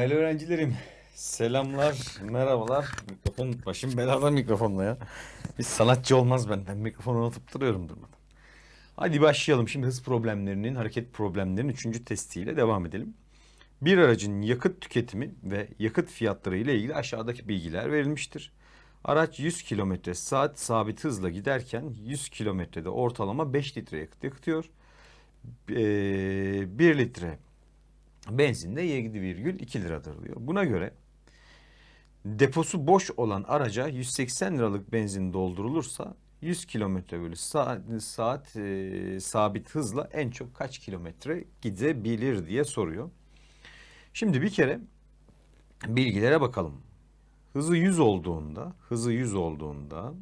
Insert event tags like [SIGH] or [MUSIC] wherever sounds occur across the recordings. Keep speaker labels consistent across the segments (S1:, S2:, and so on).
S1: Değerli öğrencilerim, selamlar, merhabalar. Mikrofon, başım belada mikrofonla ya. Bir sanatçı olmaz benden, mikrofonu unutup duruyorum durmadan. Hadi başlayalım. Şimdi hız problemlerinin, hareket problemlerinin üçüncü testiyle devam edelim. Bir aracın yakıt tüketimi ve yakıt fiyatları ile ilgili aşağıdaki bilgiler verilmiştir. Araç 100 km saat sabit hızla giderken 100 kilometrede ortalama 5 litre yakıt yakıtıyor. Ee, 1 litre benzin de 7,2 liradır diyor. Buna göre deposu boş olan araca 180 liralık benzin doldurulursa 100 kilometre bölü saat, saat e, sabit hızla en çok kaç kilometre gidebilir diye soruyor. Şimdi bir kere bilgilere bakalım. Hızı 100 olduğunda, hızı 100 olduğunda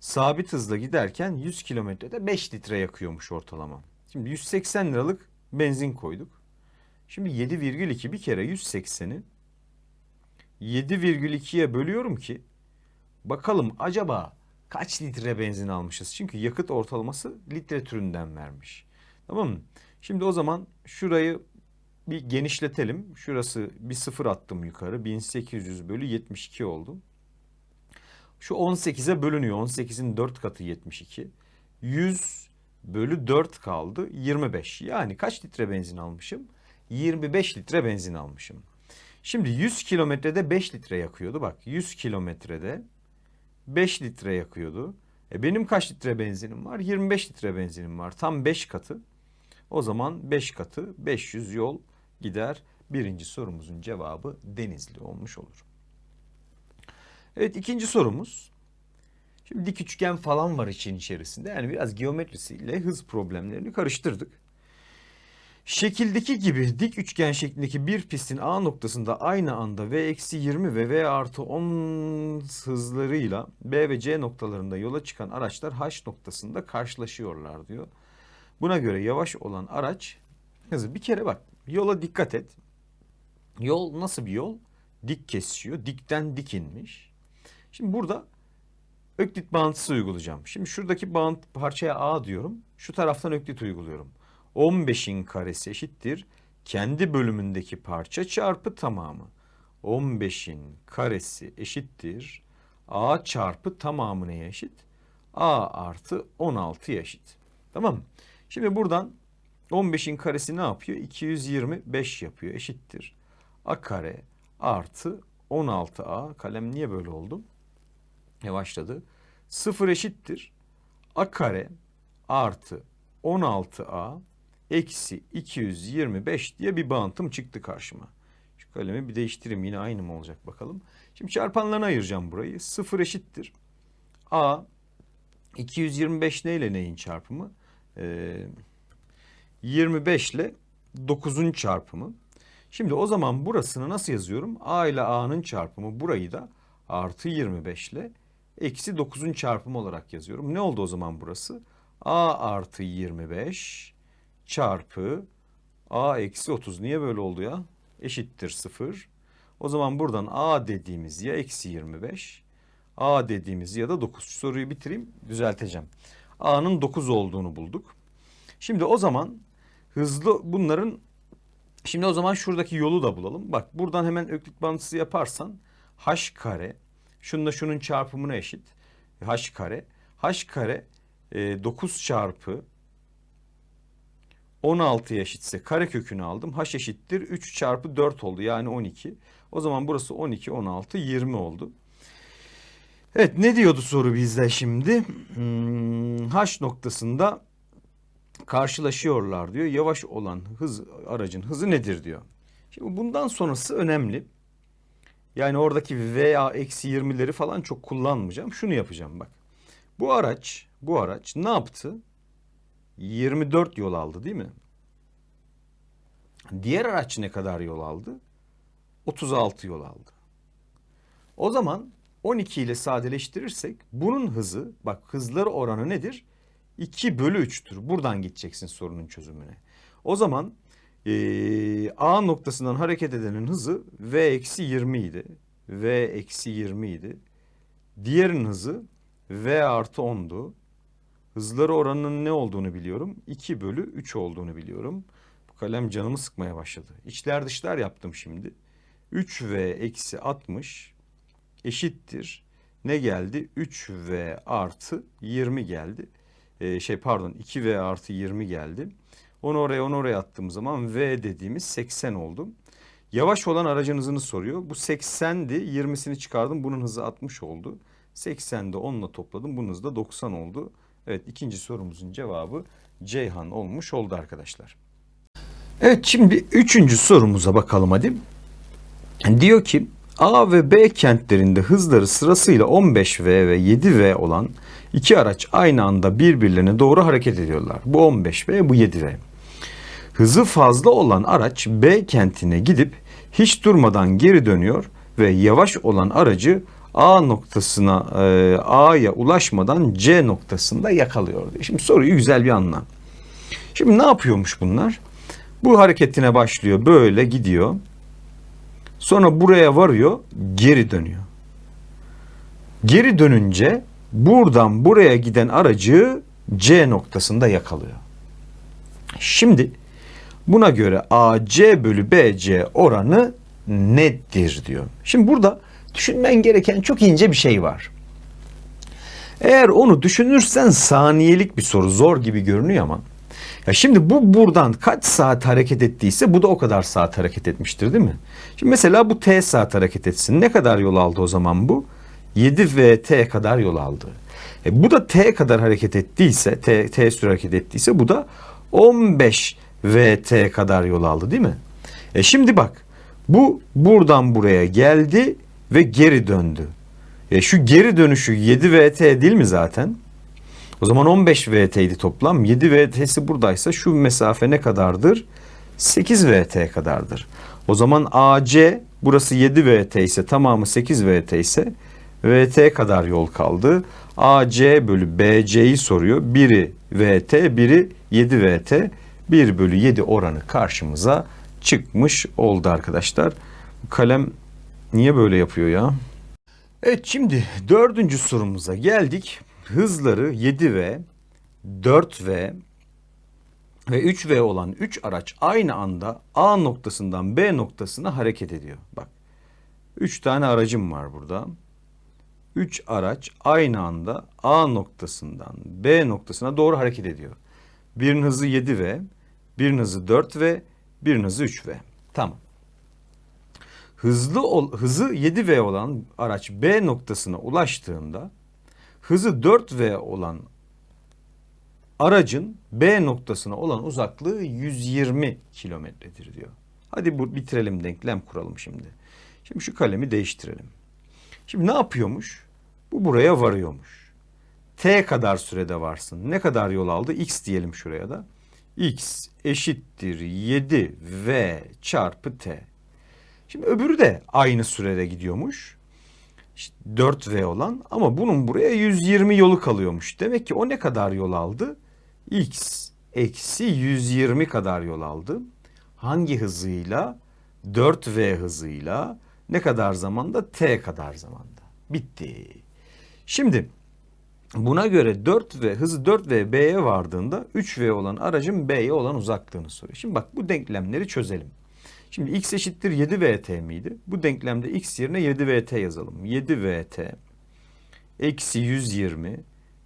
S1: sabit hızla giderken 100 kilometrede 5 litre yakıyormuş ortalama. Şimdi 180 liralık benzin koyduk. Şimdi 7,2 bir kere 180'i 7,2'ye bölüyorum ki bakalım acaba kaç litre benzin almışız? Çünkü yakıt ortalaması litre türünden vermiş. Tamam mı? Şimdi o zaman şurayı bir genişletelim. Şurası bir sıfır attım yukarı. 1800 bölü 72 oldu. Şu 18'e bölünüyor. 18'in 4 katı 72. 100 bölü 4 kaldı. 25. Yani kaç litre benzin almışım? 25 litre benzin almışım. Şimdi 100 kilometrede 5 litre yakıyordu. Bak 100 kilometrede 5 litre yakıyordu. E benim kaç litre benzinim var? 25 litre benzinim var. Tam 5 katı. O zaman 5 katı 500 yol gider. Birinci sorumuzun cevabı Denizli olmuş olur. Evet ikinci sorumuz. Şimdi dik üçgen falan var için içerisinde. Yani biraz geometrisiyle hız problemlerini karıştırdık. Şekildeki gibi dik üçgen şeklindeki bir pistin A noktasında aynı anda V-20 ve V artı 10 hızlarıyla B ve C noktalarında yola çıkan araçlar H noktasında karşılaşıyorlar diyor. Buna göre yavaş olan araç hızı bir kere bak yola dikkat et. Yol nasıl bir yol? Dik kesiyor. Dikten dik inmiş. Şimdi burada öklit bağıntısı uygulayacağım. Şimdi şuradaki bağınt parçaya A diyorum. Şu taraftan öklit uyguluyorum. 15'in karesi eşittir. Kendi bölümündeki parça çarpı tamamı. 15'in karesi eşittir. A çarpı tamamı neye eşit? A artı 16'ya eşit. Tamam mı? Şimdi buradan 15'in karesi ne yapıyor? 225 yapıyor eşittir. A kare artı 16A. Kalem niye böyle oldu? Yavaşladı. 0 eşittir. A kare artı 16A eksi 225 diye bir bağıntım çıktı karşıma. Şu kalemi bir değiştireyim yine aynı mı olacak bakalım. Şimdi çarpanlarına ayıracağım burayı. 0 eşittir. A 225 neyle neyin çarpımı? Ee, 25 ile 9'un çarpımı. Şimdi o zaman burasını nasıl yazıyorum? A ile A'nın çarpımı burayı da artı 25 ile eksi 9'un çarpımı olarak yazıyorum. Ne oldu o zaman burası? A artı 25 çarpı A eksi 30. Niye böyle oldu ya? Eşittir 0. O zaman buradan A dediğimiz ya eksi 25. A dediğimiz ya da 9. Şu soruyu bitireyim düzelteceğim. A'nın 9 olduğunu bulduk. Şimdi o zaman hızlı bunların şimdi o zaman şuradaki yolu da bulalım. Bak buradan hemen öklit bağıntısı yaparsan h kare şununla şunun çarpımına eşit. h kare. h kare e, 9 çarpı 16 eşitse kare kökünü aldım. H eşittir 3 çarpı 4 oldu yani 12. O zaman burası 12, 16, 20 oldu. Evet ne diyordu soru bizde şimdi? Hmm, H noktasında karşılaşıyorlar diyor. Yavaş olan hız aracın hızı nedir diyor. Şimdi bundan sonrası önemli. Yani oradaki veya eksi 20'leri falan çok kullanmayacağım. Şunu yapacağım bak. Bu araç, bu araç ne yaptı? 24 yol aldı değil mi? Diğer araç ne kadar yol aldı? 36 yol aldı. O zaman 12 ile sadeleştirirsek bunun hızı bak hızları oranı nedir? 2 bölü 3'tür. Buradan gideceksin sorunun çözümüne. O zaman e, A noktasından hareket edenin hızı V eksi 20 idi. V eksi 20 idi. Diğerinin hızı V artı 10'du. Hızları oranının ne olduğunu biliyorum. 2 bölü 3 olduğunu biliyorum. kalem canımı sıkmaya başladı. İçler dışlar yaptım şimdi. 3V eksi 60 eşittir. Ne geldi? 3V artı 20 geldi. Ee, şey pardon 2V artı 20 geldi. Onu oraya onu oraya attığım zaman V dediğimiz 80 oldu. Yavaş olan aracın hızını soruyor. Bu 80'di. 20'sini çıkardım. Bunun hızı 60 oldu. 80'de 10'la topladım. Bunun hızı da 90 oldu. Evet ikinci sorumuzun cevabı Ceyhan olmuş oldu arkadaşlar. Evet şimdi üçüncü sorumuza bakalım hadi. Diyor ki A ve B kentlerinde hızları sırasıyla 15V ve 7V olan iki araç aynı anda birbirlerine doğru hareket ediyorlar. Bu 15V bu 7V. Hızı fazla olan araç B kentine gidip hiç durmadan geri dönüyor ve yavaş olan aracı A noktasına e, A'ya ulaşmadan C noktasında yakalıyor. Şimdi soruyu güzel bir anla. Şimdi ne yapıyormuş bunlar? Bu hareketine başlıyor böyle gidiyor. Sonra buraya varıyor geri dönüyor. Geri dönünce buradan buraya giden aracı C noktasında yakalıyor. Şimdi buna göre AC bölü BC oranı nettir diyor. Şimdi burada düşünmen gereken çok ince bir şey var. Eğer onu düşünürsen saniyelik bir soru zor gibi görünüyor ama ya şimdi bu buradan kaç saat hareket ettiyse bu da o kadar saat hareket etmiştir değil mi? Şimdi mesela bu T saat hareket etsin. Ne kadar yol aldı o zaman bu? 7 ve T kadar yol aldı. E bu da T kadar hareket ettiyse, T, T süre hareket ettiyse bu da 15 VT kadar yol aldı değil mi? E şimdi bak bu buradan buraya geldi ve geri döndü. E şu geri dönüşü 7 VT değil mi zaten? O zaman 15 VT'ydi toplam. 7 VT'si buradaysa şu mesafe ne kadardır? 8 VT kadardır. O zaman AC burası 7 VT ise tamamı 8 VT ise VT kadar yol kaldı. AC bölü BC'yi soruyor. Biri VT, biri 7 VT. 1 bölü 7 oranı karşımıza çıkmış oldu arkadaşlar. Kalem niye böyle yapıyor ya? Evet şimdi dördüncü sorumuza geldik. Hızları 7V, 4V ve 3V olan 3 araç aynı anda A noktasından B noktasına hareket ediyor. Bak 3 tane aracım var burada. 3 araç aynı anda A noktasından B noktasına doğru hareket ediyor. Birinin hızı 7V, birinin hızı 4V, birinin hızı 3V. Tamam. Hızlı ol, hızı 7V olan araç B noktasına ulaştığında hızı 4V olan aracın B noktasına olan uzaklığı 120 kilometredir diyor. Hadi bu bitirelim denklem kuralım şimdi. Şimdi şu kalemi değiştirelim. Şimdi ne yapıyormuş? Bu buraya varıyormuş. T kadar sürede varsın. Ne kadar yol aldı? X diyelim şuraya da. X eşittir 7 V çarpı T. Şimdi öbürü de aynı sürede gidiyormuş. İşte 4V olan ama bunun buraya 120 yolu kalıyormuş. Demek ki o ne kadar yol aldı? X eksi 120 kadar yol aldı. Hangi hızıyla? 4V hızıyla ne kadar zamanda? T kadar zamanda. Bitti. Şimdi buna göre 4V hızı 4V B'ye vardığında 3V olan aracın B'ye olan uzaklığını soruyor. Şimdi bak bu denklemleri çözelim. Şimdi x eşittir 7vt miydi? Bu denklemde x yerine 7vt yazalım. 7vt eksi 120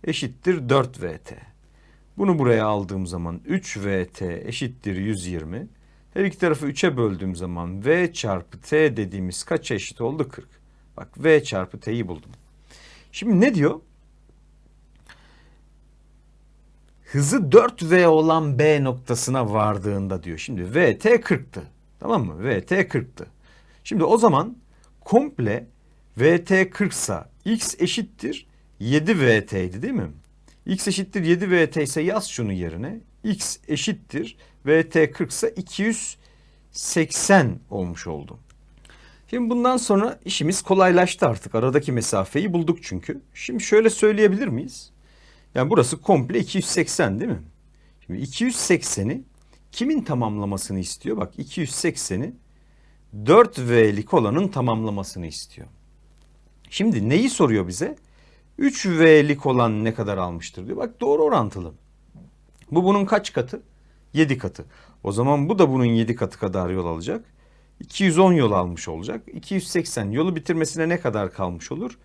S1: eşittir 4vt. Bunu buraya aldığım zaman 3vt eşittir 120. Her iki tarafı 3'e böldüğüm zaman v çarpı t dediğimiz kaç eşit oldu? 40. Bak v çarpı t'yi buldum. Şimdi ne diyor? Hızı 4v olan b noktasına vardığında diyor. Şimdi vt 40'tı. Tamam mı? VT 40'tı. Şimdi o zaman komple VT 40 sa X eşittir 7 VT'ydi değil mi? X eşittir 7 VT ise yaz şunu yerine. X eşittir VT 40 ise 280 olmuş oldu. Şimdi bundan sonra işimiz kolaylaştı artık. Aradaki mesafeyi bulduk çünkü. Şimdi şöyle söyleyebilir miyiz? Yani burası komple 280 değil mi? Şimdi 280'i kimin tamamlamasını istiyor? Bak 280'i 4V'lik olanın tamamlamasını istiyor. Şimdi neyi soruyor bize? 3V'lik olan ne kadar almıştır diyor. Bak doğru orantılı. Bu bunun kaç katı? 7 katı. O zaman bu da bunun 7 katı kadar yol alacak. 210 yol almış olacak. 280 yolu bitirmesine ne kadar kalmış olur?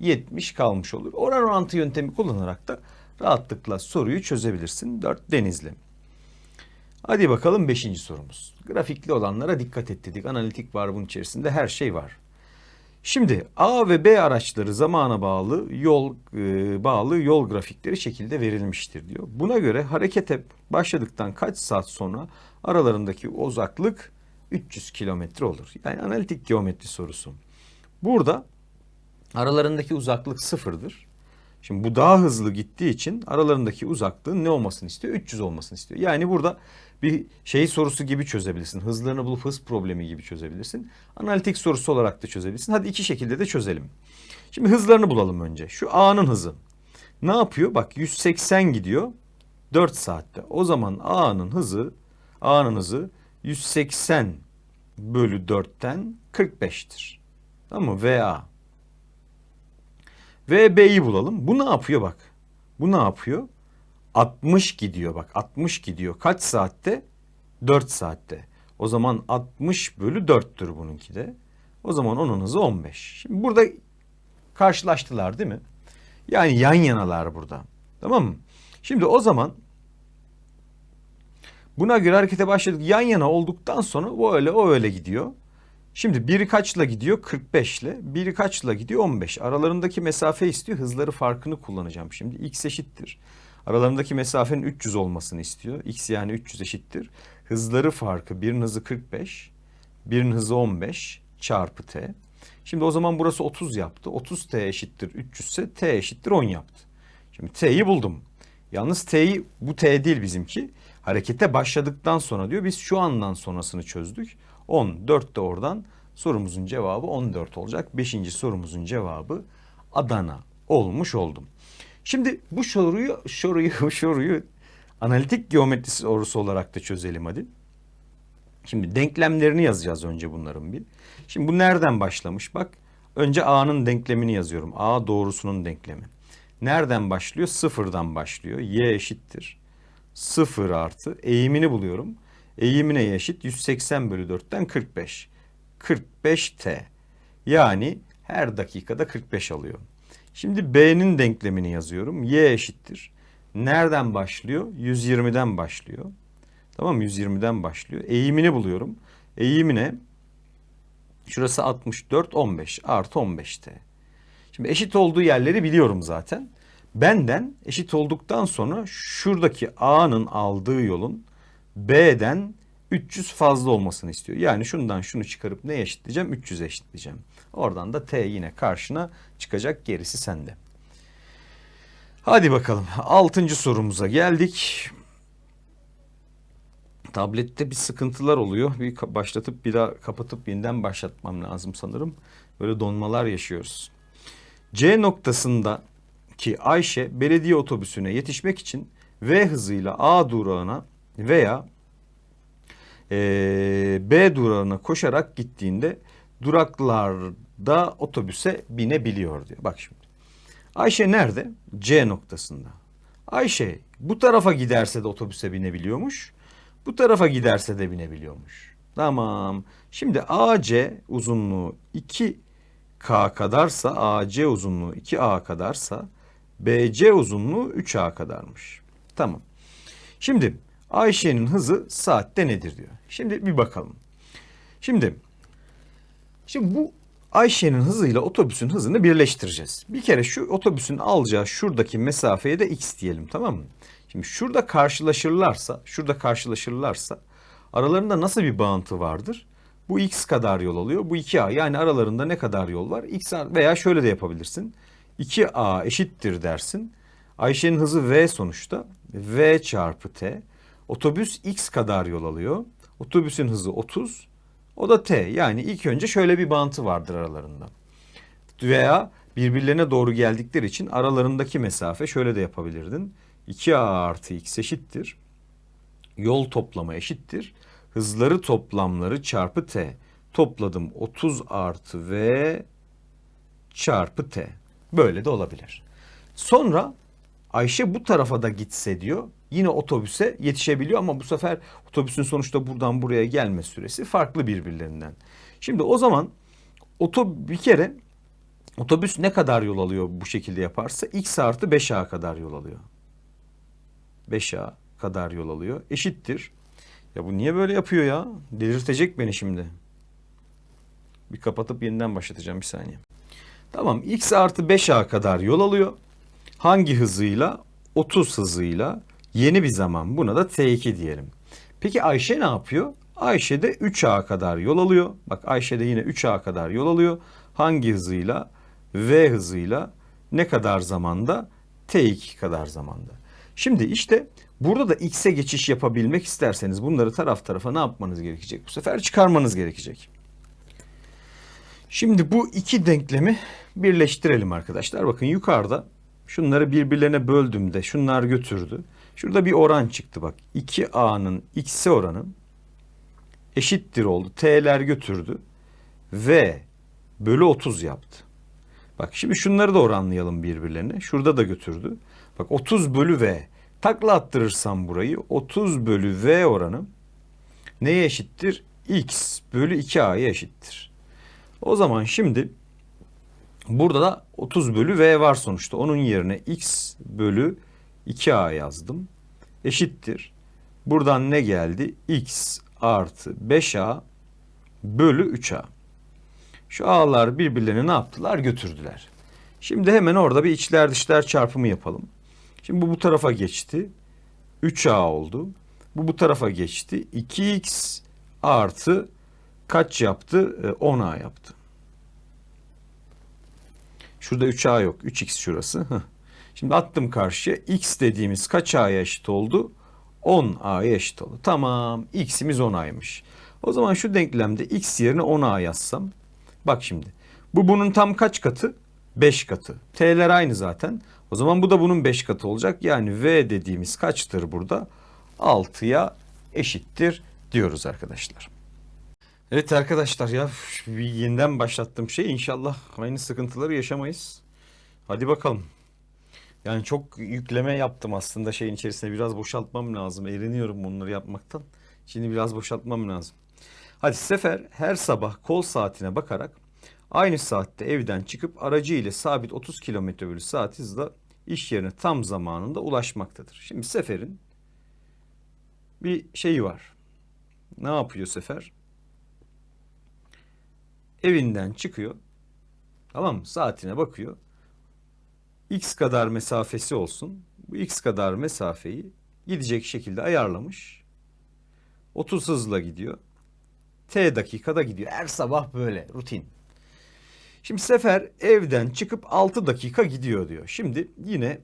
S1: 70 kalmış olur. Oran orantı yöntemi kullanarak da rahatlıkla soruyu çözebilirsin. 4 denizli. Hadi bakalım 5. sorumuz. Grafikli olanlara dikkat et dedik. Analitik var bunun içerisinde her şey var. Şimdi A ve B araçları zamana bağlı yol e, bağlı yol grafikleri şekilde verilmiştir diyor. Buna göre harekete başladıktan kaç saat sonra aralarındaki uzaklık 300 kilometre olur. Yani analitik geometri sorusu. Burada aralarındaki uzaklık sıfırdır. Şimdi bu daha hızlı gittiği için aralarındaki uzaklığın ne olmasını istiyor? 300 olmasını istiyor. Yani burada bir şey sorusu gibi çözebilirsin. Hızlarını bulup hız problemi gibi çözebilirsin. Analitik sorusu olarak da çözebilirsin. Hadi iki şekilde de çözelim. Şimdi hızlarını bulalım önce. Şu A'nın hızı. Ne yapıyor? Bak 180 gidiyor 4 saatte. O zaman A'nın hızı A'nın hızı 180 bölü 4'ten 45'tir. Tamam mı? VA. VB'yi bulalım. Bu ne yapıyor bak. Bu ne yapıyor? 60 gidiyor bak 60 gidiyor. Kaç saatte? 4 saatte. O zaman 60 bölü 4'tür bununki de. O zaman onun hızı 15. Şimdi burada karşılaştılar değil mi? Yani yan yanalar burada. Tamam mı? Şimdi o zaman buna göre harekete başladık. Yan yana olduktan sonra o öyle o öyle gidiyor. Şimdi biri kaçla gidiyor? 45 ile. Biri kaçla gidiyor? 15. Aralarındaki mesafe istiyor. Hızları farkını kullanacağım şimdi. X eşittir. Aralarındaki mesafenin 300 olmasını istiyor. X yani 300 eşittir. Hızları farkı birinin hızı 45, birinin hızı 15 çarpı t. Şimdi o zaman burası 30 yaptı. 30 t eşittir 300 ise t eşittir 10 yaptı. Şimdi t'yi buldum. Yalnız t'yi bu t değil bizimki. Harekete başladıktan sonra diyor biz şu andan sonrasını çözdük. 10, 4 de oradan sorumuzun cevabı 14 olacak. Beşinci sorumuzun cevabı Adana olmuş oldum. Şimdi bu soruyu soruyu [LAUGHS] soruyu analitik geometri sorusu olarak da çözelim hadi. Şimdi denklemlerini yazacağız önce bunların bir. Şimdi bu nereden başlamış? Bak önce A'nın denklemini yazıyorum. A doğrusunun denklemi. Nereden başlıyor? Sıfırdan başlıyor. Y eşittir. Sıfır artı eğimini buluyorum. Eğimine eşit 180 bölü 4'ten 45. 45t. Yani her dakikada 45 alıyor. Şimdi B'nin denklemini yazıyorum. Y eşittir. Nereden başlıyor? 120'den başlıyor. Tamam mı? 120'den başlıyor. Eğimini buluyorum. Eğimine şurası 64, 15 artı 15t. Şimdi eşit olduğu yerleri biliyorum zaten. Benden eşit olduktan sonra şuradaki A'nın aldığı yolun B'den 300 fazla olmasını istiyor. Yani şundan şunu çıkarıp ne eşitleyeceğim? 300 eşitleyeceğim. Oradan da T yine karşına çıkacak gerisi sende. Hadi bakalım. Altıncı sorumuza geldik. Tablette bir sıkıntılar oluyor. Bir başlatıp bir daha kapatıp yeniden başlatmam lazım sanırım. Böyle donmalar yaşıyoruz. C noktasında ki Ayşe belediye otobüsüne yetişmek için V hızıyla A durağına veya e, B durağına koşarak gittiğinde duraklarda otobüse binebiliyor diyor. Bak şimdi. Ayşe nerede? C noktasında. Ayşe bu tarafa giderse de otobüse binebiliyormuş. Bu tarafa giderse de binebiliyormuş. Tamam. Şimdi AC uzunluğu 2K kadarsa, AC uzunluğu 2A kadarsa BC uzunluğu 3A kadarmış. Tamam. Şimdi Ayşe'nin hızı saatte nedir diyor. Şimdi bir bakalım. Şimdi şimdi bu Ayşe'nin hızıyla otobüsün hızını birleştireceğiz. Bir kere şu otobüsün alacağı şuradaki mesafeye de x diyelim tamam mı? Şimdi şurada karşılaşırlarsa, şurada karşılaşırlarsa aralarında nasıl bir bağıntı vardır? Bu x kadar yol alıyor. Bu 2a yani aralarında ne kadar yol var? x veya şöyle de yapabilirsin. 2a eşittir dersin. Ayşe'nin hızı v sonuçta. v çarpı t. Otobüs x kadar yol alıyor. Otobüsün hızı 30. O da t. Yani ilk önce şöyle bir bağıntı vardır aralarında. Veya birbirlerine doğru geldikleri için aralarındaki mesafe şöyle de yapabilirdin. 2a artı x eşittir. Yol toplamı eşittir. Hızları toplamları çarpı t. Topladım 30 artı v çarpı t. Böyle de olabilir. Sonra Ayşe bu tarafa da gitse diyor. Yine otobüse yetişebiliyor ama bu sefer otobüsün sonuçta buradan buraya gelme süresi farklı birbirlerinden. Şimdi o zaman oto bir kere otobüs ne kadar yol alıyor bu şekilde yaparsa x artı 5a kadar yol alıyor. 5a kadar yol alıyor. Eşittir. Ya bu niye böyle yapıyor ya? Delirtecek beni şimdi. Bir kapatıp yeniden başlatacağım bir saniye. Tamam x artı 5a kadar yol alıyor. Hangi hızıyla? 30 hızıyla. Yeni bir zaman. Buna da t2 diyelim. Peki Ayşe ne yapıyor? Ayşe de 3a kadar yol alıyor. Bak Ayşe de yine 3a kadar yol alıyor. Hangi hızıyla? v hızıyla. Ne kadar zamanda? t2 kadar zamanda. Şimdi işte burada da x'e geçiş yapabilmek isterseniz bunları taraf tarafa ne yapmanız gerekecek? Bu sefer çıkarmanız gerekecek. Şimdi bu iki denklemi birleştirelim arkadaşlar. Bakın yukarıda şunları birbirlerine böldüğümde şunlar götürdü. Şurada bir oran çıktı bak. 2a'nın x'e oranı eşittir oldu. T'ler götürdü. V bölü 30 yaptı. Bak şimdi şunları da oranlayalım birbirlerine. Şurada da götürdü. Bak 30 bölü V. Takla attırırsam burayı 30 bölü V oranı neye eşittir? X bölü 2A'ya eşittir. O zaman şimdi burada da 30 bölü V var sonuçta. Onun yerine X bölü 2A yazdım. Eşittir. Buradan ne geldi? X artı 5A bölü 3A. Şu A'lar birbirlerini ne yaptılar? Götürdüler. Şimdi hemen orada bir içler dışlar çarpımı yapalım. Şimdi bu bu tarafa geçti. 3A oldu. Bu bu tarafa geçti. 2X artı kaç yaptı? Ee, 10A yaptı. Şurada 3A yok. 3X şurası. Şimdi attım karşıya. X dediğimiz kaç A'ya eşit oldu? 10A'ya eşit oldu. Tamam. X'imiz 10A'ymış. O zaman şu denklemde X yerine 10A yazsam. Bak şimdi. Bu bunun tam kaç katı? 5 katı. T'ler aynı zaten. O zaman bu da bunun 5 katı olacak. Yani V dediğimiz kaçtır burada? 6'ya eşittir diyoruz arkadaşlar. Evet arkadaşlar ya yeniden başlattığım şey inşallah aynı sıkıntıları yaşamayız. Hadi bakalım. Yani çok yükleme yaptım aslında şeyin içerisine biraz boşaltmam lazım. Eriniyorum bunları yapmaktan. Şimdi biraz boşaltmam lazım. Hadi Sefer her sabah kol saatine bakarak aynı saatte evden çıkıp aracı ile sabit 30 km bölü saat hızla iş yerine tam zamanında ulaşmaktadır. Şimdi Sefer'in bir şeyi var. Ne yapıyor Sefer? Evinden çıkıyor. Tamam mı? Saatine bakıyor. X kadar mesafesi olsun. Bu X kadar mesafeyi gidecek şekilde ayarlamış. 30 hızla gidiyor. T dakikada gidiyor. Her sabah böyle rutin. Şimdi Sefer evden çıkıp 6 dakika gidiyor diyor. Şimdi yine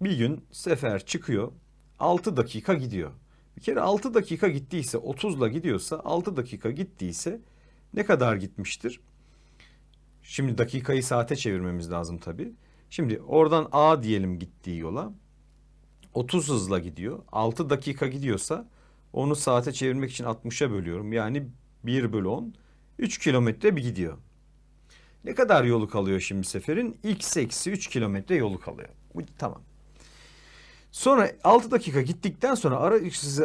S1: bir gün Sefer çıkıyor 6 dakika gidiyor. Bir kere 6 dakika gittiyse 30'la gidiyorsa 6 dakika gittiyse ne kadar gitmiştir? Şimdi dakikayı saate çevirmemiz lazım tabii. Şimdi oradan A diyelim gittiği yola 30 hızla gidiyor. 6 dakika gidiyorsa onu saate çevirmek için 60'a bölüyorum. Yani 1 bölü 10. 3 kilometre bir gidiyor. Ne kadar yolu kalıyor şimdi seferin? X eksi 3 kilometre yolu kalıyor. Tamam. Sonra 6 dakika gittikten sonra ara,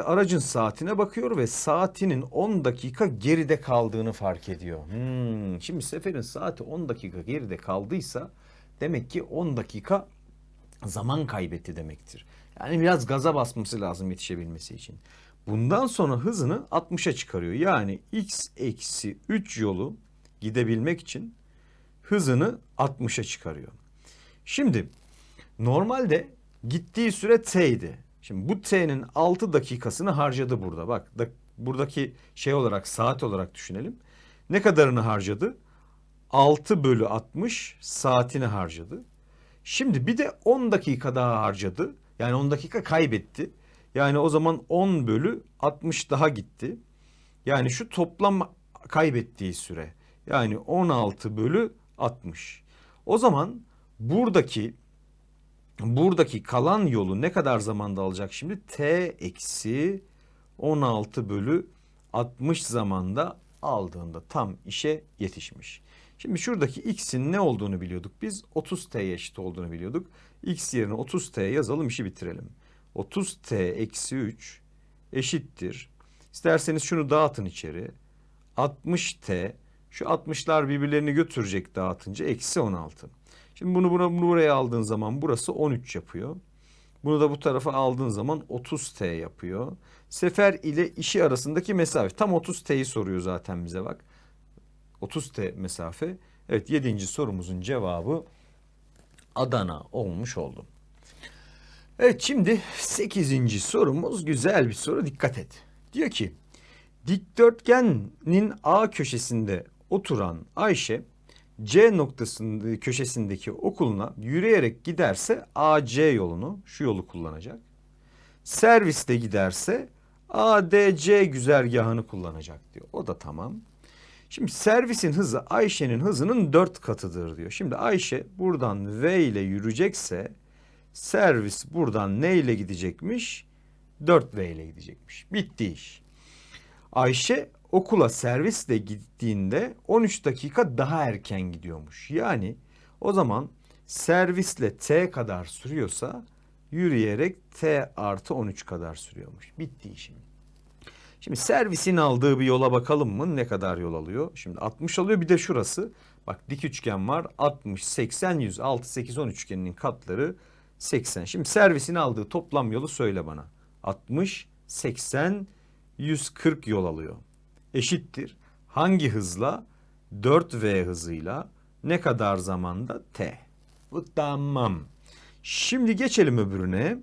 S1: aracın saatine bakıyor ve saatinin 10 dakika geride kaldığını fark ediyor. Hmm, şimdi seferin saati 10 dakika geride kaldıysa demek ki 10 dakika zaman kaybetti demektir. Yani biraz gaza basması lazım yetişebilmesi için. Bundan sonra hızını 60'a çıkarıyor. Yani x eksi 3 yolu gidebilmek için hızını 60'a çıkarıyor. Şimdi normalde gittiği süre t'ydi. Şimdi bu t'nin 6 dakikasını harcadı burada. Bak da, buradaki şey olarak saat olarak düşünelim. Ne kadarını harcadı? 6 bölü 60 saatini harcadı. Şimdi bir de 10 dakika daha harcadı. Yani 10 dakika kaybetti. Yani o zaman 10 bölü 60 daha gitti. Yani şu toplam kaybettiği süre. Yani 16 bölü 60. O zaman buradaki buradaki kalan yolu ne kadar zamanda alacak şimdi? T eksi 16 bölü 60 zamanda aldığında tam işe yetişmiş. Şimdi şuradaki x'in ne olduğunu biliyorduk biz. 30t'ye eşit olduğunu biliyorduk. x yerine 30t yazalım işi bitirelim. 30t eksi 3 eşittir. İsterseniz şunu dağıtın içeri. 60t şu 60'lar birbirlerini götürecek dağıtınca eksi 16. Şimdi bunu buna, buraya aldığın zaman burası 13 yapıyor. Bunu da bu tarafa aldığın zaman 30t yapıyor. Sefer ile işi arasındaki mesafe. Tam 30t'yi soruyor zaten bize bak. 30t mesafe. Evet 7. sorumuzun cevabı Adana olmuş oldu. Evet şimdi 8. sorumuz güzel bir soru dikkat et. Diyor ki dikdörtgenin A köşesinde oturan Ayşe C noktasında köşesindeki okuluna yürüyerek giderse AC yolunu şu yolu kullanacak. Serviste giderse ADC güzergahını kullanacak diyor. O da tamam. Şimdi servisin hızı Ayşe'nin hızının dört katıdır diyor. Şimdi Ayşe buradan V ile yürüyecekse servis buradan ne ile gidecekmiş? 4V ile gidecekmiş. Bitti iş. Ayşe okula servisle gittiğinde 13 dakika daha erken gidiyormuş. Yani o zaman servisle T kadar sürüyorsa yürüyerek T artı 13 kadar sürüyormuş. Bitti işim. Şimdi servisin aldığı bir yola bakalım mı? Ne kadar yol alıyor? Şimdi 60 alıyor bir de şurası. Bak dik üçgen var. 60, 80, 100, 6, 8, 10 üçgeninin katları 80. Şimdi servisin aldığı toplam yolu söyle bana. 60, 80, 140 yol alıyor. Eşittir. Hangi hızla? 4V hızıyla ne kadar zamanda? T. Bu tamam. Şimdi geçelim öbürüne.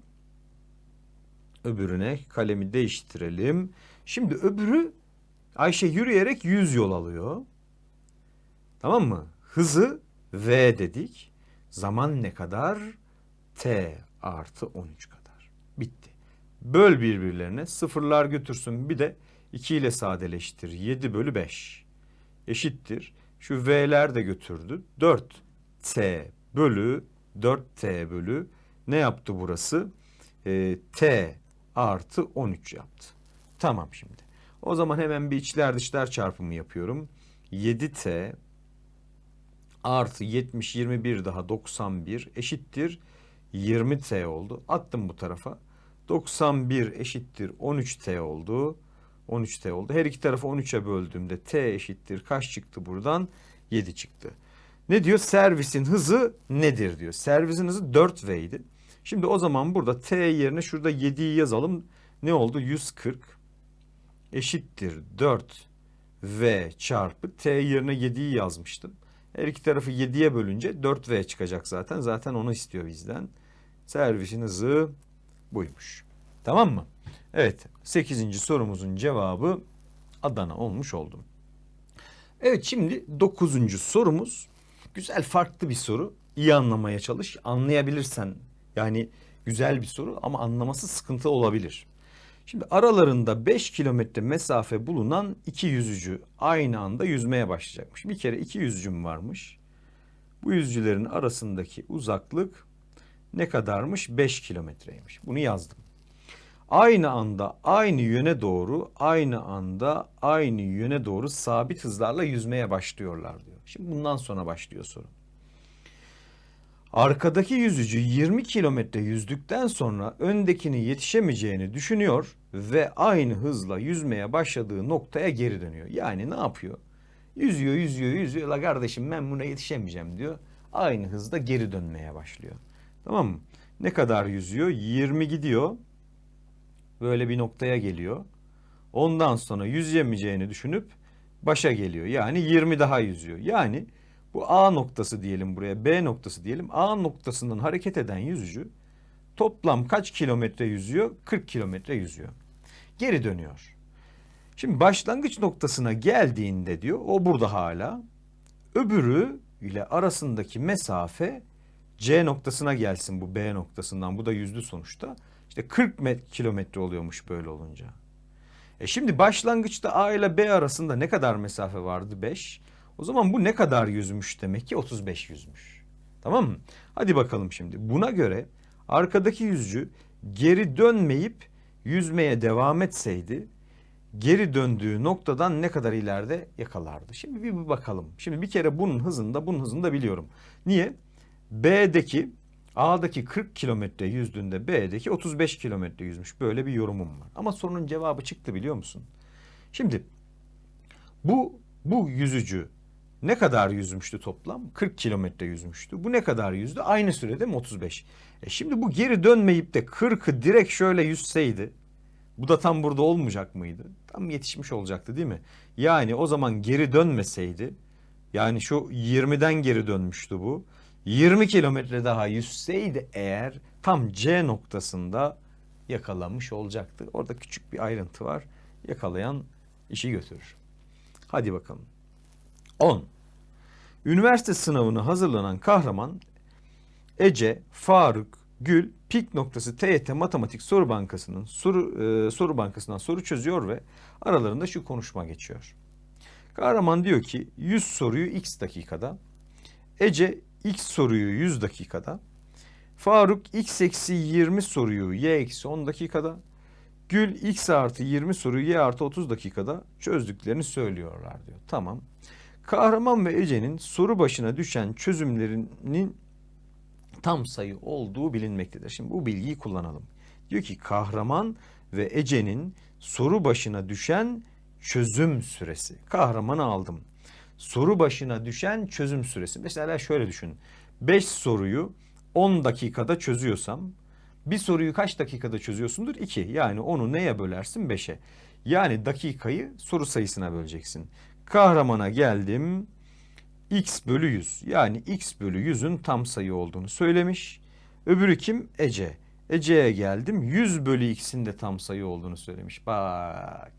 S1: Öbürüne kalemi değiştirelim. Şimdi öbürü Ayşe yürüyerek 100 yol alıyor. Tamam mı? Hızı V dedik. Zaman ne kadar? T artı 13 kadar. Bitti. Böl birbirlerine. Sıfırlar götürsün. Bir de 2 ile sadeleştir. 7 bölü 5. Eşittir. Şu V'ler de götürdü. 4T bölü 4T bölü ne yaptı burası? Ee, T artı 13 yaptı. Tamam şimdi. O zaman hemen bir içler dışlar çarpımı yapıyorum. 7T artı 70 21 daha 91 eşittir 20T oldu. Attım bu tarafa. 91 eşittir 13T oldu. 13T oldu. Her iki tarafı 13'e böldüğümde T eşittir kaç çıktı buradan? 7 çıktı. Ne diyor? Servisin hızı nedir diyor. Servisin hızı 4V idi. Şimdi o zaman burada T yerine şurada 7'yi yazalım. Ne oldu? 140 eşittir 4V çarpı T yerine 7'yi yazmıştım. Her iki tarafı 7'ye bölünce 4V çıkacak zaten. Zaten onu istiyor bizden. Servisin hızı buymuş. Tamam mı? Evet 8. sorumuzun cevabı Adana olmuş oldu. Evet şimdi 9. sorumuz güzel farklı bir soru. İyi anlamaya çalış. Anlayabilirsen yani güzel bir soru ama anlaması sıkıntı olabilir. Şimdi aralarında 5 kilometre mesafe bulunan iki yüzücü aynı anda yüzmeye başlayacakmış. Bir kere iki yüzücüm varmış. Bu yüzücülerin arasındaki uzaklık ne kadarmış? 5 kilometreymiş. Bunu yazdım. Aynı anda aynı yöne doğru, aynı anda aynı yöne doğru sabit hızlarla yüzmeye başlıyorlar diyor. Şimdi bundan sonra başlıyor soru. Arkadaki yüzücü 20 kilometre yüzdükten sonra öndekini yetişemeyeceğini düşünüyor ve aynı hızla yüzmeye başladığı noktaya geri dönüyor. Yani ne yapıyor? Yüzüyor, yüzüyor, yüzüyor. La kardeşim ben buna yetişemeyeceğim diyor. Aynı hızda geri dönmeye başlıyor. Tamam mı? Ne kadar yüzüyor? 20 gidiyor. Böyle bir noktaya geliyor. Ondan sonra yüzemeyeceğini düşünüp başa geliyor. Yani 20 daha yüzüyor. Yani bu A noktası diyelim buraya, B noktası diyelim. A noktasından hareket eden yüzücü toplam kaç kilometre yüzüyor? 40 kilometre yüzüyor. Geri dönüyor. Şimdi başlangıç noktasına geldiğinde diyor, o burada hala. Öbürü ile arasındaki mesafe C noktasına gelsin bu B noktasından. Bu da yüzdü sonuçta. İşte 40 kilometre oluyormuş böyle olunca. E şimdi başlangıçta A ile B arasında ne kadar mesafe vardı? 5. O zaman bu ne kadar yüzmüş demek ki 35 yüzmüş. Tamam mı? Hadi bakalım şimdi. Buna göre arkadaki yüzücü geri dönmeyip yüzmeye devam etseydi geri döndüğü noktadan ne kadar ileride yakalardı? Şimdi bir, bakalım. Şimdi bir kere bunun hızında bunun hızında biliyorum. Niye? B'deki A'daki 40 kilometre yüzdüğünde B'deki 35 kilometre yüzmüş. Böyle bir yorumum var. Ama sorunun cevabı çıktı biliyor musun? Şimdi bu bu yüzücü ne kadar yüzmüştü toplam? 40 kilometre yüzmüştü. Bu ne kadar yüzdü? Aynı sürede mi 35? E şimdi bu geri dönmeyip de 40'ı direkt şöyle yüzseydi bu da tam burada olmayacak mıydı? Tam yetişmiş olacaktı değil mi? Yani o zaman geri dönmeseydi yani şu 20'den geri dönmüştü bu. 20 kilometre daha yüzseydi eğer tam C noktasında yakalamış olacaktı. Orada küçük bir ayrıntı var. Yakalayan işi götürür. Hadi bakalım. 10. Üniversite sınavına hazırlanan kahraman Ece, Faruk, Gül, pik noktası TYT Matematik Soru Bankası'nın soru, e, soru bankasından soru çözüyor ve aralarında şu konuşma geçiyor. Kahraman diyor ki 100 soruyu x dakikada, Ece x soruyu 100 dakikada, Faruk x eksi 20 soruyu y eksi 10 dakikada, Gül x artı 20 soruyu y artı 30 dakikada çözdüklerini söylüyorlar diyor. Tamam. Kahraman ve Ece'nin soru başına düşen çözümlerinin tam sayı olduğu bilinmektedir. Şimdi bu bilgiyi kullanalım. Diyor ki kahraman ve Ece'nin soru başına düşen çözüm süresi. Kahramanı aldım. Soru başına düşen çözüm süresi. Mesela şöyle düşün. 5 soruyu 10 dakikada çözüyorsam bir soruyu kaç dakikada çözüyorsundur? 2. Yani onu neye bölersin? 5'e. Yani dakikayı soru sayısına böleceksin. Kahramana geldim x bölü 100 yani x bölü 100'ün tam sayı olduğunu söylemiş. Öbürü kim? Ece. Ece'ye geldim 100 bölü x'in de tam sayı olduğunu söylemiş. Bak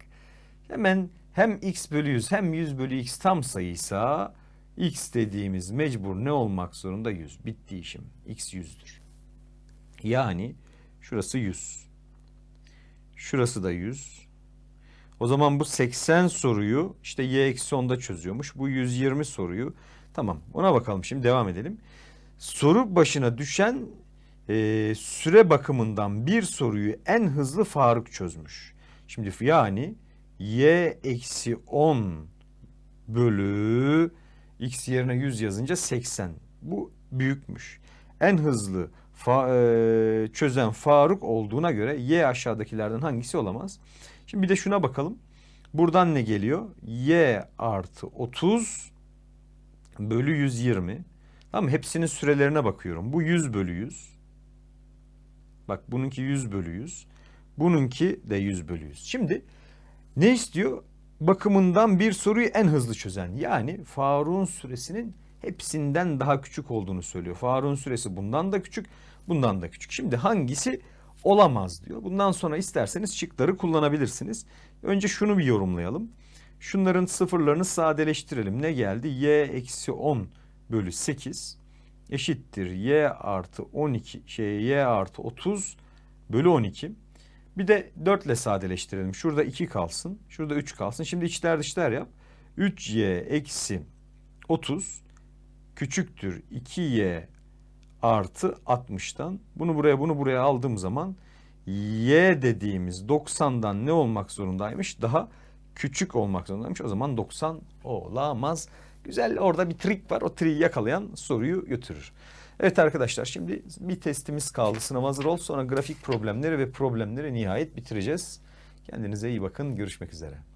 S1: hemen hem x bölü 100 hem 100 bölü x tam sayıysa x dediğimiz mecbur ne olmak zorunda 100. Bitti işim. x 100'dür. Yani şurası 100. Şurası da 100. O zaman bu 80 soruyu işte y eksi 10'da çözüyormuş. Bu 120 soruyu tamam ona bakalım şimdi devam edelim. Soru başına düşen e, süre bakımından bir soruyu en hızlı Faruk çözmüş. Şimdi yani y eksi 10 bölü x yerine 100 yazınca 80. Bu büyükmüş. En hızlı fa, e, çözen Faruk olduğuna göre y aşağıdakilerden hangisi olamaz? Şimdi bir de şuna bakalım. Buradan ne geliyor? Y artı 30 bölü 120. Tamam hepsinin sürelerine bakıyorum. Bu 100 bölü 100. Bak bununki 100 bölü 100. Bununki de 100 bölü 100. Şimdi ne istiyor? Bakımından bir soruyu en hızlı çözen. Yani Faruk'un süresinin hepsinden daha küçük olduğunu söylüyor. Faruk'un süresi bundan da küçük, bundan da küçük. Şimdi hangisi olamaz diyor. Bundan sonra isterseniz şıkları kullanabilirsiniz. Önce şunu bir yorumlayalım. Şunların sıfırlarını sadeleştirelim. Ne geldi? y eksi 10 bölü 8 eşittir y artı 12 şey y artı 30 bölü 12. Bir de 4 ile sadeleştirelim. Şurada 2 kalsın. Şurada 3 kalsın. Şimdi içler dışlar yap. 3y eksi 30 küçüktür 2y artı 60'tan. Bunu buraya bunu buraya aldığım zaman y dediğimiz 90'dan ne olmak zorundaymış? Daha küçük olmak zorundaymış. O zaman 90 olamaz. Güzel orada bir trik var. O triği yakalayan soruyu götürür. Evet arkadaşlar şimdi bir testimiz kaldı. Sınav hazır ol. Sonra grafik problemleri ve problemleri nihayet bitireceğiz. Kendinize iyi bakın. Görüşmek üzere.